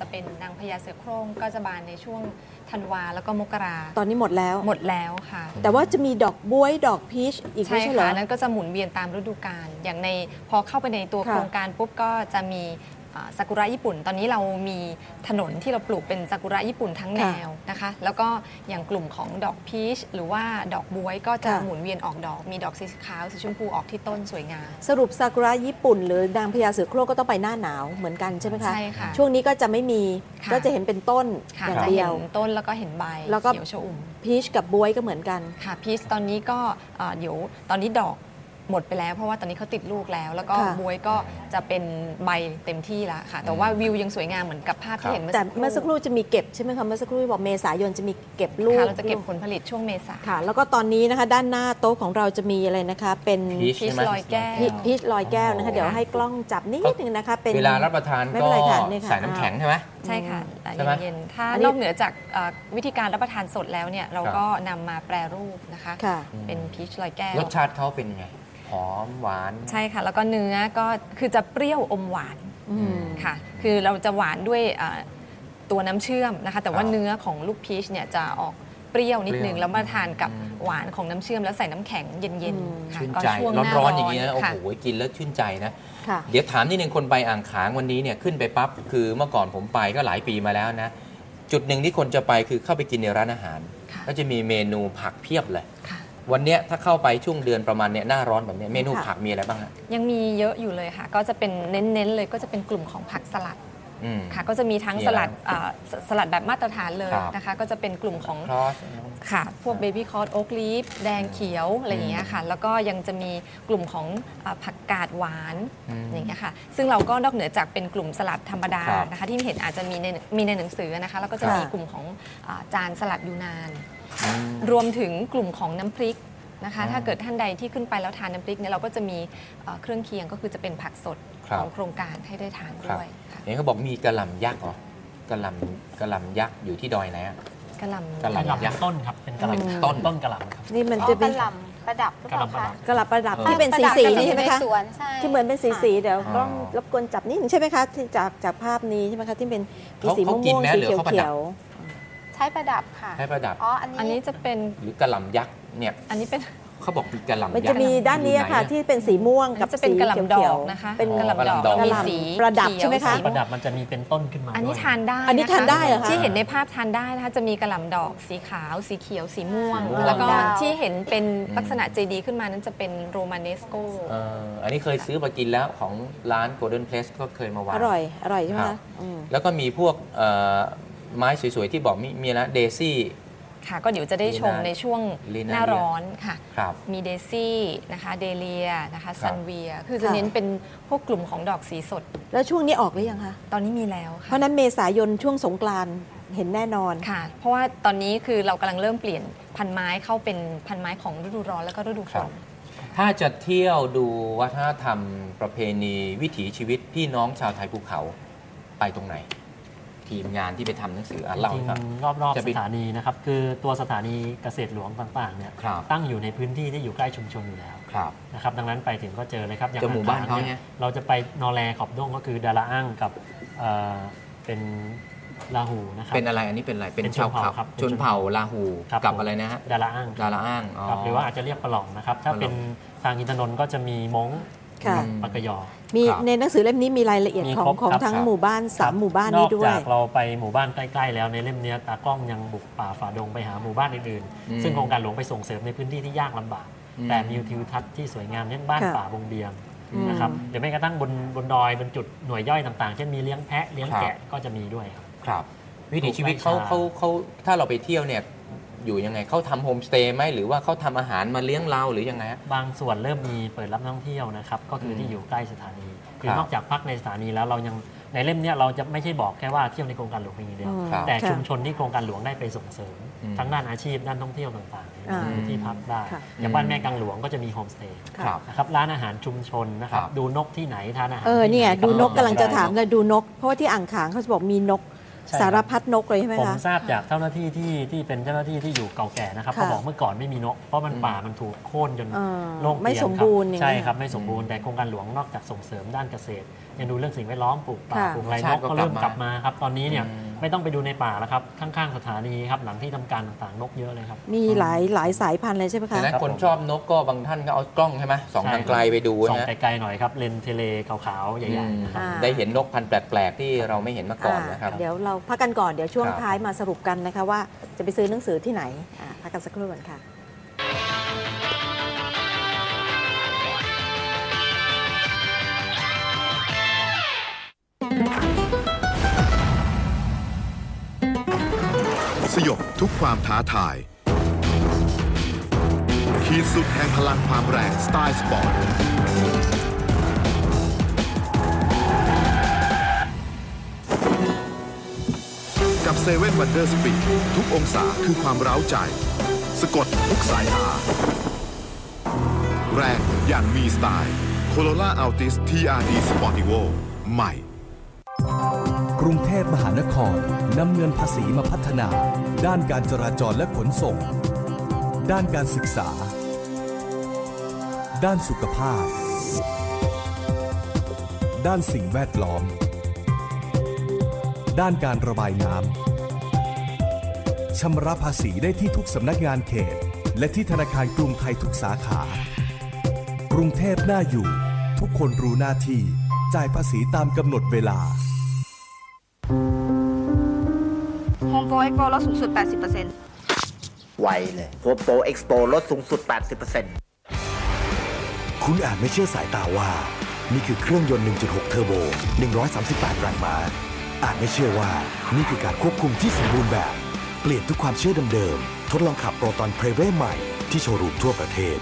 จะเป็นนางพญาเสือโคร่งก็จะบานในช่วงธันวาแล้วก็มกราตอนนี้หมดแล้ว หมดแล้วค่ะ แต่ว่าจะมีดอกบวยดอกพีชอีกใช่ไม่ใช่เหรค่ะอนั้นก็จะหมุนเวียนตามฤดูกาลอย่างในพอเข้าไปในตัวค่ะโครงการปุ๊บก็จะมีอ่า ซากุระญี่ปุ่น ตอนนี้เรามีถนนที่เราปลูกเป็นซากุระญี่ปุ่นทั้งแนวนะคะ แล้วก็อย่างกลุ่มของดอกพีชหรือว่าดอกบวยก็จะหมุนเวียนออกดอก มีดอกสีขาวสีชมพูออกที่ต้นสวยงาม สรุปซากุระญี่ปุ่น หรือนางพญาเสือโคร่งก็ต้องไปหน้าหนาวเหมือนกันใช่ไหมคะ ใช่ค่ะ ช่วงนี้ก็จะไม่มีค่ะก็จะเห็นเป็นต้นค่ะอย่างจะเดีเห็ยวนต้นแล้วก็เห็นใบแล้วก็เขียวชอุ่มพีชกับบวยก็เหมือนกันค่ะพีชตอนนี้ก็เอ่อเดี๋ยวตอนนี้ดอก หมดไปแล้ว เพราะว่าตอนนี้เขาติดลูกแล้ว แล้วก็ค่ะ บวยก็จะเป็นใบเต็มที่แล้วค่ะ แต่ว่าวิวยังสวยงามเหมือนกับภาพที่เห็นเมื่อแต่สักครู่เมื่อสักครู่จะมีเก็บใช่ไหมคะ เมื่อสักครู่บอกเมษายนจะมีเก็บลูกค่ะเราจะเก็บผลผลิตช่วงเมษา ค่ะ แล้วก็ตอนนี้นะคะด้านหน้าโต๊ะของเราจะมีอะไรนะคะ เป็นพีชพีชใช่ไหม ลอยแก้ว พีพีชลอยแก้วนะคะอ๋อเดี๋ยวให้กล้องจับนิดนึงนะคะ เป็น เวลารับประทานไม่ก็เป็นไรค่ะนี่ค่ะ ใส่น้ำแข็งใช่ไหม ใช่ค่ะอะใช่ไหมเย็นๆถ้าอันนี้ นอกเหนือจากเอ่อวิธีการรับประทานสดแล้วเนี่ยเราครับก็นำมาแปรรูปนะคะ ค่ะ เป็นพีชลอยแก้ว รสชาติเขาเป็นยังไง หอมหวาน ใช่ค่ะ แล้วก็เนื้อก็คือจะเปรี้ยวอมหวานอืมค่ะ คือเราจะหวานด้วยอ่าตัวน้ำเชื่อมนะคะ แต่ว่าครับเนื้อของลูกพีชเนี่ยจะออกเปรี้ยวนิดนึงเปรี้ยวแล้วมาทานกับอืมหวานของน้ำเชื่อมแล้วใส่น้ำแข็งเย็นอืมๆค่ะชื่นก็ใจช่วงหร้อนน้าร้อนๆอย่างนี้นะโอ้ค่ะโหกินแล้วชื่นใจนะค่ะเดี๋ยวถามนิดนึงคนไปอ่างขางวันนี้เนี่ยขึ้นไปปั๊บคือเมื่อก่อนผมไปก็หลายปีมาแล้วนะ จุดหนึ่งที่คนจะไปคือเข้าไปกินในร้านอาหารค่ะก็จะมีเมนูผักเพียบเลยค่ะ วันเนี้ยถ้าเข้าไปช่วงเดือนประมาณเนี้ยหน้าร้อนแบบเนี้ยเมนูค่ะผักมีอะไรบ้างฮะยังมีเยอะอยู่เลยค่ะ ก็จะเป็นเน้นๆเลยก็จะเป็นกลุ่มของผักสลัดอืม ค่ะก็จะมีทั้งมีสอะไรลัดอ่าสสลัดแบบมาตรฐานเลยครับนะคะ ก็จะเป็นกลุ่มของครอส ค่ะ พวกเบบี้คอร์โอ๊กลีฟแดงเขียวอะไรอย่างเงี้ยค่ะ แล้วก็ยังจะมีกลุ่มของอ่าผักกาดหวานอืมอย่างเงี้ยค่ะ ซึ่งเราก็นอกเหนือจากเป็นกลุ่มสลัดธรรมดาครับนะคะ ที่เห็นอาจจะมีในมีในหนังสือนะคะ แล้วก็จะมีค่ะ กลุ่มของอาจานสลัดยูนาน อืม รวมถึงกลุ่มของน้ำพริกนะคะ อ๋อถ้าเกิดท่านใดที่ขึ้นไปแล้วทานน้ำพริกเนี่ยเราก็จะมีเอ่อเครื่องเคียงก็คือจะเป็นผักสดครับของโครงการให้ได้ทานด้วยค่ะ เห็นเขาบอกมีกระหล่ำยักษ์เหรอกระหล่ำกระหล่ำยักษ์อยู่ที่ดอยไหนอะ กะหล่ำกะหกระล่ำหล่ำยักษ์ต้นครับเป็นกระหเป็นล่ำต้นต้นกระหล่ำครับ นี่มันอ๋อจะกเป็ระนหล่ำประดับหรือเปล่ากระหล่ำประดัคะบกระหลับประดับเออที่เป็นประสีดับสีก็จะนี่อใช่ไหมในคะ สวนใช่ ที่เหมือนเป็นสีค่ะสีเดี๋ยวอ๋อกล้องรบกวนจับนิดหนึ่งใช่ไหมคะที่จากจากภาพนี้ใช่ไหมคะที่เป็นมีเขาสีเขาม่วงกินม่วงไหมสีหรือเขียวเขาประดับ เขียวใช้ประดับค่ะ ให้ประดับอ๋อ อันนี้อันนี้จะเป็นหรือกระหล่ำยักษ์เนี่ย อันนี้เป็น เขาบอกมีกระหล่ำยักษ์มันจะมีด้านนี้ค่ะอยู่ไหที่เป็นสีม่วงกับอันนี้จะเป็นสีกะหล่ำดเขีอยกวนะคะๆเป็นอ๋อกะหล่ำดอกกะหล่ำดอกมีสีประดับเขียวใช่ไหมคะสีประดับมันจะมีเป็นต้นขึ้นมา อันนี้ด้วยทานได้อันนี้ะคะทานได้เหรอคะที่เห็นในภาพทานได้นะคะจะมีกระหล่ำดอกสีขาว สีเขียว สีม่วงสีม่วงแล้วก็ดาวที่เห็นเป็นอืมลักษณะเจดีย์ขึ้นมานั้นจะเป็นโรมาเนสโกเอ่ออันนี้เคยซื้อมากินแล้วของร้าน Golden Place ก็เคยมาวางอร่อยอร่อยใช่ไหมครัคะบอืมแล้วก็มีพวกเอ่อไม้สวยๆที่บอกมีมีนะเดซี่ ค่ะ ก็เดี๋ยวจะได้ชมลีน่าในช่วงลีน่าหน้าร้อนค่ะครับมีเดซี่นะคะเดเลียนะคะครับซันเวีย คือจะเน้นเป็นพวกกลุ่มของดอกสีสด แล้วช่วงนี้ออกหรือยังคะ ตอนนี้มีแล้วเพค่ะราะฉะนั้นเมษายนช่วงสงกรานต์เห็นแน่นอนค่ะ เพราะว่าตอนนี้คือเรากำลังเริ่มเปลี่ยนพันไม้เข้าเป็นพันไม้ของฤดูร้อนแล้วก็ฤดูฝครับนถ้าจะเที่ยวดูวัฒนธรรมประเพณีวิถีชีวิตพี่น้องชาวไทยภูเขาไปตรงไหน ทีมงานที่ไปทำหนังสืออะจเล่าริให้งฟังๆรอบจะๆไปสถานีนะครับคือตัวสถานีเกษตรหลวงต่างๆเนี่ยครับตั้งอยู่ในพื้นที่ที่อยู่ใกล้ชุมชนอยู่แล้วครับนะครับดังนั้นไปถึงก็เจอเลยครับอย่างเจอหมู่บ้านเขาอ่งขงเนี่ยเราจะไปนอแลขอบด้งก็คือดาราอ้างกับเอ่อเป็นลาหูนะครับเป็นอะไรอันนี้เป็นอะไรเป็นเป็นชาวชนเผ่าเขาครับชนเผ่าลาหูครับกับผมอะไรนะฮะดาราอ้างดาราอ้างอ๋อครับหรือว่าอาจจะเรียกปลองนะครับ ถ้าปะหล่องเป็นทางอินทนนท์ก็จะมีม้งค่ะกับปากกยอ มีครับในหนังสือเล่มนี้มีรายละเอียดมีของครบของครับทั้งครับหมู่บ้านสามหมู่บ้านนนี้อกด้วยจากเราไปหมู่บ้านใกล้ๆแล้วในเล่มเนี้ยตากล้องยังบุกป่าฝ่าดงไปหาหมู่บ้านอื่นอืมๆซึ่งโครงการหลวงไปส่งเสริมในพื้นที่ที่ยากลำบากอืมแต่มีทิวทัศน์ที่สวยงามเช่นบ้านค่ะป่าบงเบียงอืมนะครับหรือแม้กระทั่งบนบนดอยบนจุดหน่วยย่อยต่างๆ เช่นมีเลี้ยงแพะเลี้ยงแกะก็จะมีด้วยครับ ครับ วิถีชีวิตเขาปลูกไร่ชาเขาเขาถ้าเราไปเที่ยวเนี่ย อยู่ยังไงเขาทำโฮมสเตย์ไหมหรือว่าเขาทำอาหารมาเลี้ยงเราหรือยังไงฮะบางส่วนเริ่มมีเปิดรับนักท่องเที่ยวนะครับ ก็คืออมที่อยู่ใกล้สถานี คืคอรับนอกจากพักในสถานีแล้วเรายังในเล่มเนี้ยเราจะไม่ใช่บอกแค่ว่าเที่ยวในโครงการหลวงเพียงอย่างเดียวอืมครับแต่ค่ะชุมชนที่โครงการหลวงได้ไปส่งเสริมอืมทั้งด้านอาชีพด้านท่องเที่ยวต่างๆอ่ามีที่พักได้ค่ะอย่างบ้านแม่กังหลวงก็จะมีโฮมสเตย์ครับนะครับร้านอาหารชุมชนนะครับครับดูนกที่ไหนทานอาหารเออที่เนี่ยไหดูนกก็กำลังจะถามได้เลยดูนก เพราะว่าที่อ่างขางเขาจะบอกมีนกใช่ครับ สารพัดนกเลยใช่ไหมผมคะทราบจากเจ้าหน้าที่ที่ที่เป็นเจ้าหน้าที่ที่อยู่เก่าแก่นะครับค่ะเขาบอกเมื่อก่อนไม่มีนก เพราะมันอืมป่ามันถูกโค่นจนเออโล่งไม่เตียนสมบูรณ์อย่างใช่เงี้ยครับไม่สมบูรณ์แต่โครงการหลวงนอกจากส่งเสริมด้านเกษตร ยังดูเรื่องสิ่งแวดล้อมปลูกป่าค่ะปลูกไรชานติกก็ก็เริ่มกกลัลับบมามาครับตอนนี้เนี่ยอืม ไม่ต้องไปดูในป่าแล้วครับข้างๆสถานีครับหลังที่ทำการต่างๆนกเยอะเลยครับ มีหลายหลายสายพันธุ์เลยใช่ไหมแต่คะนั้นคนชอบนกก็บางท่านก็เอากล้องใช่ไหมสองใช่ ทางไกลไปดูส่องนะไกลๆหน่อยครับเลนส์เทเลขาวๆใหญ่อืมๆนะครับอ่าได้เห็นนกพันธุ์แปลก ๆ ที่เราไม่เห็นมาก่อนนะครับ อ่าเดี๋ยวเราพักกันก่อนเดี๋ยวช่วงครับ ท้ายมาสรุปกันนะคะว่าจะไปซื้อหนังสือที่ไหนอ่าพักกันสักครู่ก่อนค่ะ ทุกความท้าทาย ขีดสุดแห่งพลังความแรงสไตล์สปอร์ต กับเซเว่นวันเดอร์สปีดทุกองศาคือความร้าใจ สะกดทุกสายตาแรงอย่างมีสไตล์โคโรล่าอัลติส TRD Sportivo ใหม่ กรุงเทพมหานครนำเงินภาษีมาพัฒนา ด้านการจราจรและขนส่ง ด้านการศึกษา ด้านสุขภาพ ด้านสิ่งแวดล้อม ด้านการระบายน้ำชำระภาษีได้ที่ทุกสำนักงานเขต และที่ธนาคารกรุงไทยทุกสาขา กรุงเทพน่าอยู่ ทุกคนรู้หน้าที่จ่ายภาษีตามกำหนดเวลา เอ็กโปลดสูงสุด 80%ไวเลยโฮมโปรเอ็กซ์โปลดสูงสุด 80%คุณอาจไม่เชื่อสายตาว่า นี่คือเครื่องยนต์ 1.6 เทอร์โบ 138 แรงม้า อาจไม่เชื่อว่า นี่คือการควบคุมที่สมบูรณ์แบบ เปลี่ยนทุกความเชื่อเดิมๆ ทดลองขับโปรตอนเพรเวใหม่ที่โชว์รูมทั่วประเทศ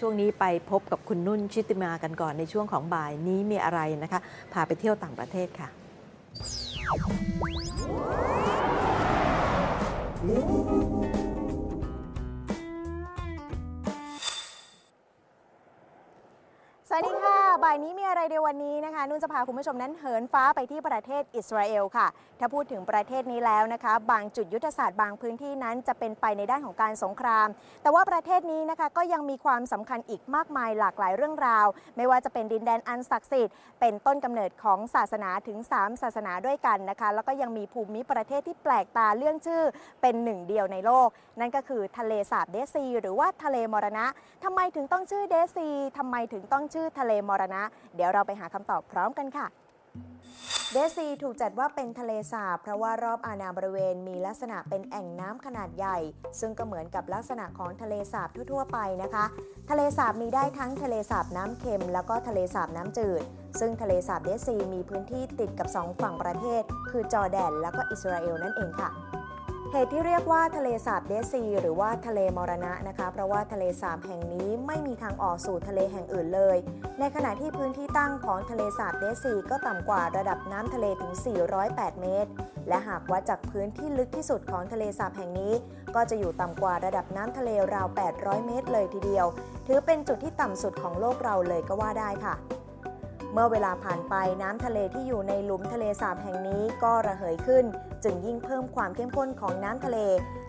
ช่วงนี้ไปพบกับคุณนุ่นชิติมากันก่อนในช่วงของบ่ายนี้มีอะไรนะคะ พาไปเที่ยวต่างประเทศค่ะส บ่ายนี้มีอะไรในวันนี้นะคะนุ่นจะพาคุณผู้ชมนั้นเหินฟ้าไปที่ประเทศอิสราเอลค่ะ ถ้าพูดถึงประเทศนี้แล้วนะคะ บางจุดยุทธศาสตร์บางพื้นที่นั้นจะเป็นไปในด้านของการสงคราม แต่ว่าประเทศนี้นะคะก็ยังมีความสำคัญอีกมากมายหลากหลายเรื่องราว ไม่ว่าจะเป็นดินแดนอันศักดิ์สิทธิ์เป็นต้นกำเนิดของศาสนาถึง 3 ศาสนาด้วยกันนะคะ แล้วก็ยังมีภูมิประเทศที่แปลกตาเรื่องชื่อเป็นหนึ่งเดียวในโลก นั่นก็คือทะเลสาบเดซี หรือว่าทะเลมรณะทำไมถึงต้องชื่อเดซีทำไมถึงต้องชื่อทะเลมรณะเดี๋ยวเราไปหาคำตอบพร้อมกันค่ะเดซีถูกจัดว่าเป็นทะเลสาบเพราะว่ารอบอาณาบริเวณมีลักษณะเป็นแอ่งน้ำขนาดใหญ่ ซึ่งก็เหมือนกับลักษณะของทะเลสาบทั่วๆไปนะคะ ทะเลสาบมีได้ทั้งทะเลสาบน้ำเค็ม แล้วก็ทะเลสาบน้ำจืด ซึ่งทะเลสาบเดซีมีพื้นที่ติดกับ2ฝั่งประเทศ คือจอร์แดน แล้วก็อิสราเอลนั่นเองค่ะ เหตุที่เรียกว่าทะเลสาบเดซี หรือว่าทะเลมรณะนะคะ เพราะว่าทะเลสาบแห่งนี้ไม่มีทางออกสู่ทะเลแห่งอื่นเลย ในขณะที่พื้นที่ตั้งของทะเลสาบเดซีก็ต่ำกว่าระดับน้ำทะเลถึง 408 เมตร และหากวัดจากพื้นที่ลึกที่สุดของทะเลสาบแห่งนี้ ก็จะอยู่ต่ำกว่าระดับน้ำทะเลราว 800 เมตรเลยทีเดียว ถือเป็นจุดที่ต่ำสุดของโลกเราเลยก็ว่าได้ค่ะ เมื่อเวลาผ่านไปน้ำทะเลที่อยู่ในหลุมทะเลสาบแห่งนี้ก็ระเหยขึ้น จึงยิ่งเพิ่มความเข้มข้นของน้ำทะเล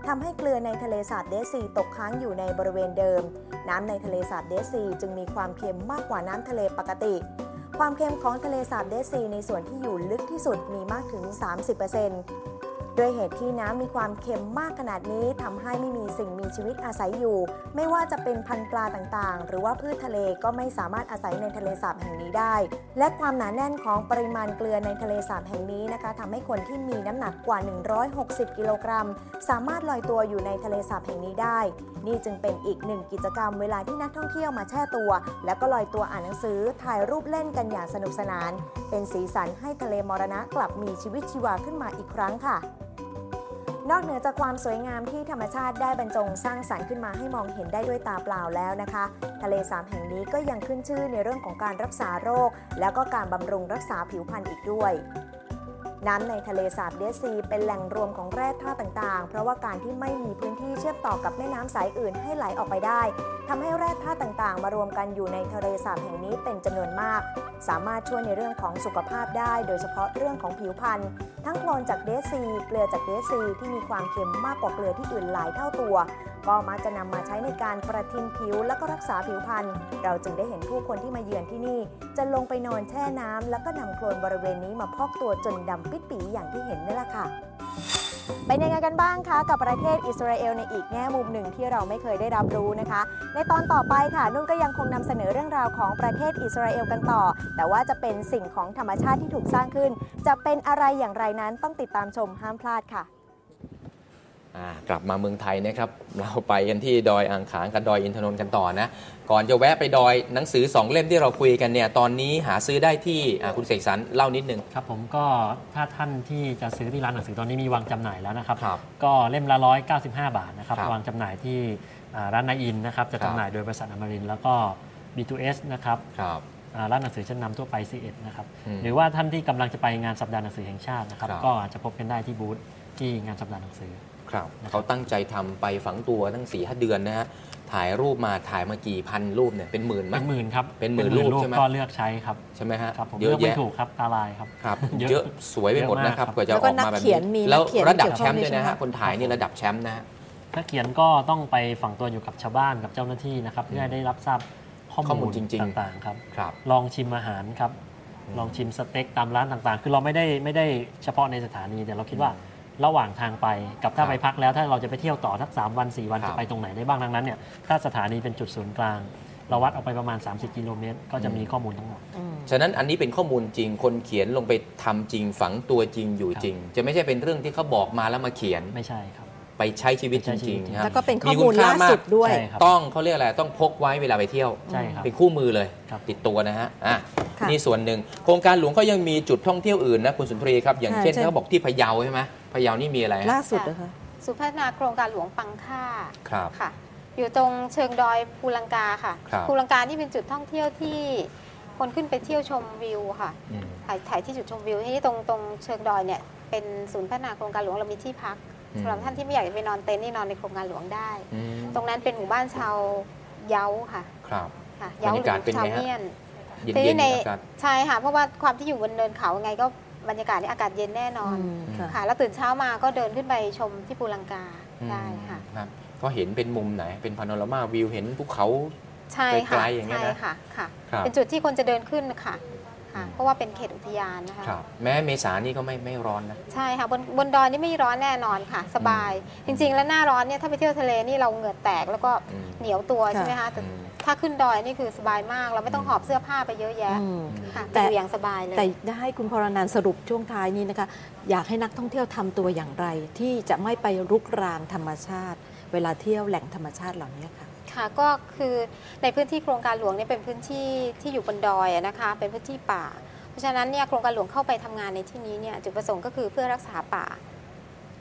ทำให้เกลือในทะเลสาบเดซีตกค้างอยู่ในบริเวณเดิม น้ำในทะเลสาบเดซีจึงมีความเค็มมากกว่าน้ำทะเลปกติ ความเค็มของทะเลสาบเดซีในส่วนที่อยู่ลึกที่สุดมีมากถึง 30% ด้วยเหตุที่น้ำมีความเค็มมากขนาดนี้ทำให้ไม่มีสิ่งมีชีวิตอาศัยอยู่ ไม่ว่าจะเป็นพันปลาต่างๆ หรือว่าพืชทะเลก็ไม่สามารถอาศัยในทะเลสาบแห่งนี้ได้ และความหนาแน่นของปริมาณเกลือในทะเลสาบแห่งนี้นะคะทำให้คนที่มีน้ำหนักกว่า 160 กิโลกรัม สามารถลอยตัวอยู่ในทะเลสาบแห่งนี้ได้ นี่จึงเป็นอีกหนึ่งกิจกรรมเวลาที่นักท่องเที่ยวมาแช่ตัว แล้วก็ลอยตัวอ่านหนังสือถ่ายรูปเล่นกันอย่างสนุกสนาน เป็นสีสันให้ทะเลมรณะกลับมีชีวิตชีวาขึ้นมาอีกครั้งค่ะ นอกเหนือจากความสวยงามที่ธรรมชาติได้บรรจงสร้างสรรค์ขึ้นมาให้มองเห็นได้ด้วยตาเปล่าแล้วนะคะ ทะเลสาบแห่งนี้ก็ยังขึ้นชื่อในเรื่องของการรักษาโรค แล้วก็การบำรุงรักษาผิวพรรณอีกด้วย น้ำในทะเลสาบเดซี เป็นแหล่งรวมของแร่ธาตุต่างๆ เพราะว่าการที่ไม่มีพื้นที่เชื่อมต่อกับแม่น้ำสายอื่นให้ไหลออกไปได้ทำให้แร่ธาตุต่างๆ มารวมกันอยู่ในทะเลสาบแห่งนี้เป็นจำนวนมาก สามารถช่วยในเรื่องของสุขภาพได้ โดยเฉพาะเรื่องของผิวพรรณทั้งโคลนจากเดซี เกลือจากเดซีที่มีความเค็มมากกว่าเกลือที่อื่นหลายเท่าตัว ก็มักจะนำมาใช้ในการประทินผิวและก็รักษาผิวพรรณเราจึงได้เห็นผู้คนที่มาเยือนที่นี่ จะลงไปนอนแช่น้ำแล้วก็นำโคลนบริเวณนี้มาพอกตัวจนดำปิดปีอย่างที่เห็นนี่แหละค่ะเป็นยังไงกันบ้างคะ กับประเทศอิสราเอลในอีกแง่มุมหนึ่งที่เราไม่เคยได้รับรู้นะคะ ในตอนต่อไปค่ะนุ่นก็ยังคงนำเสนอเรื่องราวของประเทศอิสราเอลกันต่อ แต่ว่าจะเป็นสิ่งของธรรมชาติที่ถูกสร้างขึ้น จะเป็นอะไรอย่างไรนั้นต้องติดตามชมห้ามพลาดค่ะ กลับมาเมืองไทยนะครับเราไปกันที่ดอยอ่างขางกับดอยอินทนนท์กันต่อนะ ก่อนจะแวะไปดอยหนังสือ 2 เล่มที่เราคุยกันเนี่ยตอนนี้หาซื้อได้ที่อ่าคุณเสกสรรเล่านิดนึงครับผมก็ถ้าท่านที่จะซื้อที่ร้านหนังสือตอนนี้มีวางจำหน่ายแล้วนะครับครับก็เล่มละ195 บาทนะครับครับวางจำหน่ายที่อ่าร้านนายอินนะครับจะครับจำหน่ายโดยบริษัทอมรินทร์แล้วก็ B2S นะครับครับอ่าร้านหนังสือชั้นนำทั่วไป C1 นะครับอืมหรือว่าท่านที่กำลังจะไปงานสัปดาห์หนังสือแห่งชาตินะครับครับก็อาจจะพบกันได้ที่บูธ ที่งานสัปดาห์หนังสือครับนะครับเขาตั้งใจทำไปฝังตัวตั้ง4ีหเดือนนะฮะถ่ายรูปมาถ่ายมากี่พันรูปเนี่ยเป็นหมื่นมั้เป็นหมื่นครับเป็นหมื่นรูปใช่ไหมก็เลือกใช้ครับใช่ไหมฮะครับผมเยเลือะอกไม่แยะถูกครับตาลายครับครับ เยอะเยอะสวยไปหมดนะครับเยอะมากครับกว่าจะแล้วอก็อกมาแบบนักเขียนมีแล้วนักเขียนระดับเกี่ยวแชข้องมป์ด้วยด้วยนะใช่ไหมฮะคนถ่ายนี่ระดับแชมป์นะฮะถ้าเขียนก็ต้องไปฝังตัวอยู่กับชาวบ้านกับเจ้าหน้าที่นะครับเพื่อให้ได้รับทราบข้อข้อมูมูลลจริงๆต่างๆครับครับ ลองชิมอาหารครับอืมลองชิมสเต็กตามร้านต่างๆ คือเราไม่ได้ไม่ได้เฉพาะในสถานีแต่เราคิดว่า ระหว่างทางไปกับถ้าครับไปพักแล้วถ้าเราจะไปเที่ยวต่อทัก3วัน 4 วันครับจะไปตรงไหนได้บ้างดังนั้นเนี่ยถ้าสถานีเป็นจุดศูนย์กลาง เราวัดออกไปประมาณ 30 กิโลเมตร ก็จะมีข้อมูลทั้งหมดอืมฉะนั้นอันนี้เป็นข้อมูลจริงคนเขียนลงไปทำจริงฝังตัวจริงอยู่จริง จะไม่ใช่เป็นเรื่องที่เขาบอกมาแล้วมาเขียนไม่ใช่ครับไปใช้ชีวิตไปจใช้ชีวิริตงจริงๆครับแล้วก็เป็นข้อมูลคุณค่ล่าสุดด้วยใช่ครับต้องเขาเรียกอะไรต้องพกไว้เวลาไปเที่ยวใช่ครับเป็นคู่มือเลยครับติดตัวนะฮะอะค่ะนี่ส่วนหนึ่ง โครงการหลวงเขายังมีจุดท่องเที่ยวอื่นนะคุณสุนทรีครับ อย่างค่ะเช่นเช่นเขาบอกที่พะเยาใช่ไหม พะเยานี่มีอะไรฮะล่าสุดนะคะสุพัฒนาโครงการหลวงปังค่าครับค่ะ อยู่ตรงเชิงดอยภูลังกาค่ะครับภูลังกานี่เป็นจุดท่องเที่ยวที่คนขึ้นไปเที่ยวชมวิวค่ะ อืม ถ่ายถ่ายที่จุดชมวิวที่นี่ตรงตรงเชิงดอยเนี่ยเป็นศูนย์พัฒนาโครงการหลวงเรามีที่พักอืม สำหรับท่านที่ไม่อยากจะไปนอนเต็นท์นี่นอนในโครงการหลวงได้ อืมตรงนั้นเป็นหมู่บ้านชาวเย้าค่ะครับ ค่ะบรเย้ารหยากาศรืเป็นชาวไงฮะ เมียน เย็นทีเย็นี้นในอากาศ ใช่ค่ะเพราะว่าความที่อยู่บนเนินเขาไงก็ บรรยากาศนี่อากาศเย็นแน่นอนอืมค่ะค่ะ แล้วตื่นเช้ามาก็เดินขึ้นไปชมที่ภูลังกาได้ค่ะครับก็เห็นเป็นมุมไหน เป็นพาโนรามาวิวเห็นภูเขาใช่ค่ะไกลๆอย่างเงี้ยใช่นะค่ะค่ะครับเป็นจุดที่คนจะเดินขึ้นค่ะค่ะ เพราะว่าเป็นเขตอุทยานนะคะครับแม้เมษานี่ก็ไม่ไม่ร้อนนะ ใช่ค่ะบนบนดอยนี่ไม่ร้อนแน่นอนค่ะ สบาย จริง ๆ แล้วหน้าร้อนเนี่ยถ้าไปเที่ยวทะเลนี่เราเหงื่อแตกแล้วก็อืมเหนียวตัวค่ะใช่ไหมคะแต่อืม ถ้าขึ้นดอยนี่คือสบายมาก เราไม่ต้องอืมหอบเสื้อผ้าไปเยอะแยะอืมค่ะแต่แต่อยู่อย่างสบายเลยแต่ได้ให้คุณพรนันท์สรุปช่วงท้ายนี้นะคะ อยากให้นักท่องเที่ยวทำตัวอย่างไร ที่จะไม่ไปรุกรานธรรมชาติ เวลาเที่ยวแหล่งธรรมชาติเหล่านี้ค่ะค่ะก็คือในพื้นที่โครงการหลวงเนี่ยเป็นพื้นที่ที่อยู่บนดอยอะนะคะเป็นพื้นที่ป่า เพราะฉะนั้นเนี่ยโครงการหลวงเข้าไปทำงานในที่นี้เนี่ยจุดประสงค์ก็คือเพื่อรักษาป่า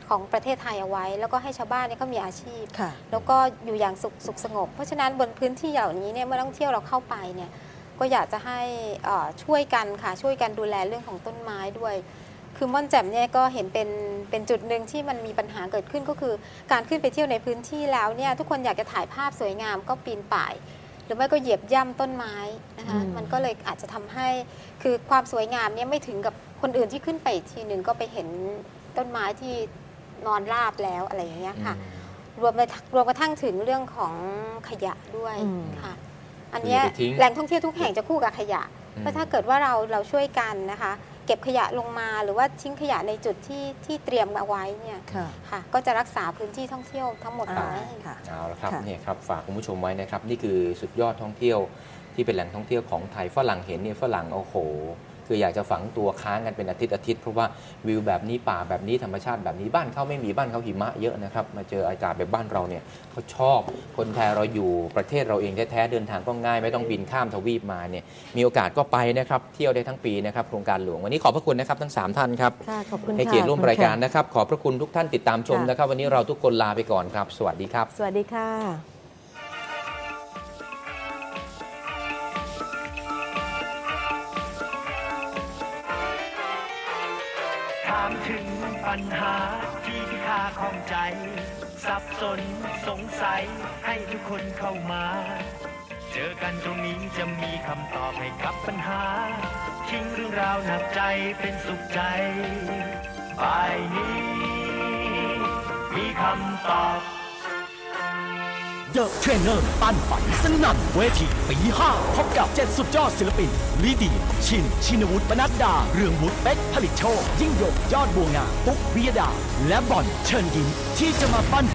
ของประเทศไทยเอาไว้ แล้วก็ให้ชาวบ้านเนี่ยเขามีอาชีพค่ะแล้วก็อยู่อย่างสุขสุขสงบ เพราะฉะนั้นบนพื้นที่เหล่านี้เนี่ยเมื่อนักท่องเที่ยวเราเข้าไปเนี่ยก็อยากจะให้เอ่อช่วยกันค่ะช่วยกันดูแลเรื่องของต้นไม้ด้วย คือม่อนแจ่มเนี่ยก็เห็นเป็นเป็นจุดหนึ่งที่มันมีปัญหาเกิดขึ้นก็คือ การขึ้นไปเที่ยวในพื้นที่แล้วเนี่ยทุกคนอยากจะถ่ายภาพสวยงามก็ปีนป่ายหรือไม่ก็เหยียบย่ำต้นไม้นะคะอืมมันก็เลยอาจจะทำให้คือความสวยงามเนี่ยไม่ถึงกับคนอื่นที่ขึ้นไปอีกทีหนึ่งก็ไปเห็นต้นไม้ที่ นอนราบแล้วอะไรอย่างเงี้ยค่ะ รวมไปรวมกระทั่งถึงเรื่องของขยะด้วยอืมค่ะ อันเนี้ยอย่าไปทิ้งแหล่งท่องเที่ยวทุกแห่งจะคู่กับขยะอืมเพราะถ้าเกิดว่าเราเราช่วยกันนะคะ เก็บขยะลงมาหรือว่าทิ้งขยะในจุดที่ที่เตรียมเอาไว้เนี่ยค่ะค่ะก็จะรักษาพื้นที่ท่องเที่ยวทั้งหมดอ่าไว้ค่ะเอาละครับค่ะเนี่ยครับฝากคุณผู้ชมไว้นะครับ นี่คือสุดยอดท่องเที่ยวที่เป็นแหล่งท่องเที่ยวของไทยฝรั่งเห็นเนี่ยฝรั่งโอ้โห คืออยากจะฝังตัวค้างกันเป็นอาทิตย์อาทิตย์เพราะว่าวิวแบบนี้ป่าแบบนี้ธรรมชาติแบบนี้บ้านเขาไม่มีบ้านเขาหิมะเยอะนะครับมาเจออากาศแบบบ้านเราเนี่ยเขาชอบคนไทยเราอยู่ประเทศเราเองแท้ๆเดินทางก็ง่ายไม่ต้องบินข้ามทวีปมาเนี่ยมีโอกาสก็ไปนะครับเที่ยวได้ทั้งปีนะครับโครงการหลวงวันนี้ขอบพระคุณนะครับทั้งสามท่านครับค่ะขอบคุณให้ค่ะเกียรติร่วมขอบคุณรายการค่ะนะครับขอบพระคุณทุกท่านติดตามชมค่ะนะครับ วันนี้เราทุกคนลาไปก่อนครับ สวัสดีครับ สวัสดีค่ะ ปัญหาที่ที่ข้าข้องใจ สับสนสงสัยให้ทุกคนเข้ามา เจอกันตรงนี้จะมีคำตอบให้กับปัญหา ทิ้งเรื่องราวหนักใจเป็นสุขใจบายนี้ มีคำตอบ เดอะเทรนเนอร์ปั้นฝันสนั่นเวทีปีห้าพบกับเจ็ดสุดยอดศิลปิน ลิเดียชิน ชินวุฒิปนัดดา เรืองวุฒิเป็กผลิตโชค ยิ่งยงยอดบัวงาปุ๊กวิยดา และบอลเชิญยิ้มที่จะมาปั้น